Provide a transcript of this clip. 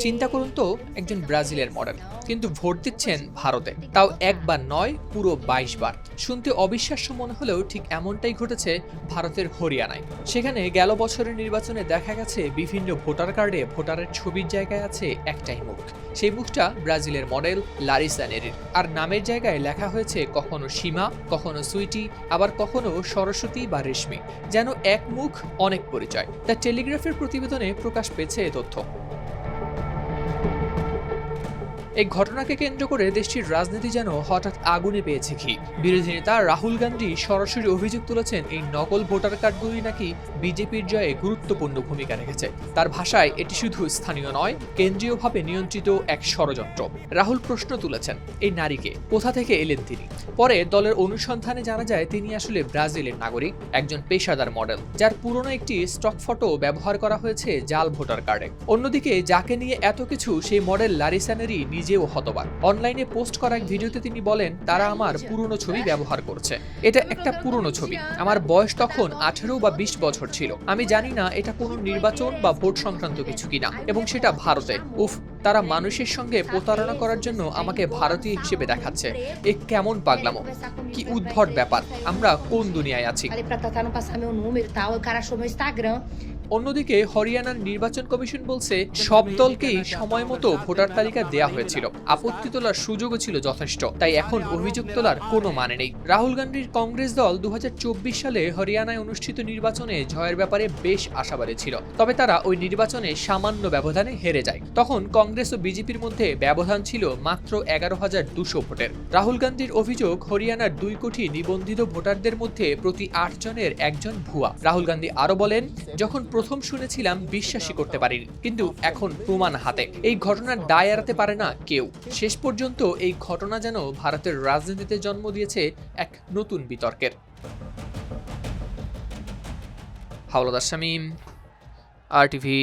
চিন্তা করুন তো, একজন ব্রাজিলের মডেল কিন্তু ভোট দিচ্ছেন ভারতে। তাও একবার নয়, পুরো বাইশ বার। শুনতে অবিশ্বাস্য মনে হলেও ঠিক এমনটাই ঘটেছে ভারতের হরিয়ানায়। সেখানে গেল বছরের নির্বাচনে দেখা গেছে বিভিন্ন ভোটার কার্ডে ভোটারের ছবির জায়গায় আছে একটাই মুখ। সেই মুখটা ব্রাজিলের মডেল লারিসা নেরির আর নামের জায়গায় লেখা হয়েছে কখনো সীমা, কখনো সুইটি, আবার কখনো সরস্বতী বা রেশমি। যেন এক মুখ, অনেক পরিচয়। দ্য টেলিগ্রাফের প্রতিবেদনে প্রকাশ পেয়েছে এ তথ্য। এই ঘটনাকে কেন্দ্র করে দেশটির রাজনীতি যেন হঠাৎ আগুনে পেয়েছে ঘি। বিরোধী নেতা রাহুল গান্ধী সরাসরি অভিযোগ তুলেছেন এই নকল ভোটার কার্ডগুলি নাকি বিজেপির জয়ে গুরুত্বপূর্ণ ভূমিকা রেখেছে। তার ভাষায় এটি শুধু স্থানীয় নয়, কেন্দ্রীয়ভাবে নিয়ন্ত্রিত এক ষড়যন্ত্র। রাহুল প্রশ্ন তুলেছেন, এই নারীকে কোথা থেকে এলেন তিনি? পরে দলের অনুসন্ধানে জানা যায়, তিনি আসলে ব্রাজিলের নাগরিক, একজন পেশাদার মডেল, যার পুরনো একটি স্টক ফটো ব্যবহার করা হয়েছে জাল ভোটার কার্ডে। অন্যদিকে, যাকে নিয়ে এত কিছু, সেই মডেল লারিসানেরই নিজেও হতবাক। অনলাইনে পোস্ট করা এক ভিডিওতে তিনি বলেন, তারা আমার পুরনো ছবি ব্যবহার করছে। এটা একটা পুরনো ছবি। আমার বয়স তখন আঠেরো বা বিশ বছর ছিল। আমি জানি না এটা কোনো নির্বাচন বা ভোট সংক্রান্ত কিছু কিনা এবং সেটা ভারতে। উফ, তারা মানুষের সঙ্গে প্রতারণা করার জন্য আমাকে ভারতীয় হিসেবে দেখাচ্ছে। এ কেমন পাগলামো। কি উদ্ভট ব্যাপার। আমরা কোন দুনিয়ায় আছি? অন্যদিকে হরিয়ানার নির্বাচন কমিশন বলছে, সব দলকেই সময় মতো ভোটার তালিকা দেয়া হয়েছিল। আপত্তি তোলার সুযোগও ছিল যথেষ্ট। তাই এখন অভিযোগ তোলার কোনো মানে নেই। রাহুল গান্ধীর কংগ্রেস দল দুহাজার চব্বিশ সালে হরিয়ানায় অনুষ্ঠিত নির্বাচনে জয়ের ব্যাপারে বেশ আশাবাদী ছিল। তবে তারা ওই নির্বাচনে সামান্য ব্যবধানে হেরে যায়। তখন কংগ্রেস ও বিজেপির মধ্যে ব্যবধান ছিল মাত্র এগারো হাজার দুশো ভোটের। রাহুল গান্ধীর অভিযোগ, হরিয়ানার দুই কোটি নিবন্ধিত ভোটারদের মধ্যে প্রতি আট জনের একজন ভুয়া। রাহুল গান্ধী আরও বলেন, যখন প্রথম শুনেছিলাম বিশ্বাসই করতে পারিনি, কিন্তু এখন প্রমাণ হাতে। এই ঘটনার দায় এড়াতে পারে না কেউ। শেষ পর্যন্ত এই ঘটনা যেন ভারতের রাজনীতিতে জন্ম দিয়েছে এক নতুন বিতর্কের। হাওলাদার শামীম, আর টিভি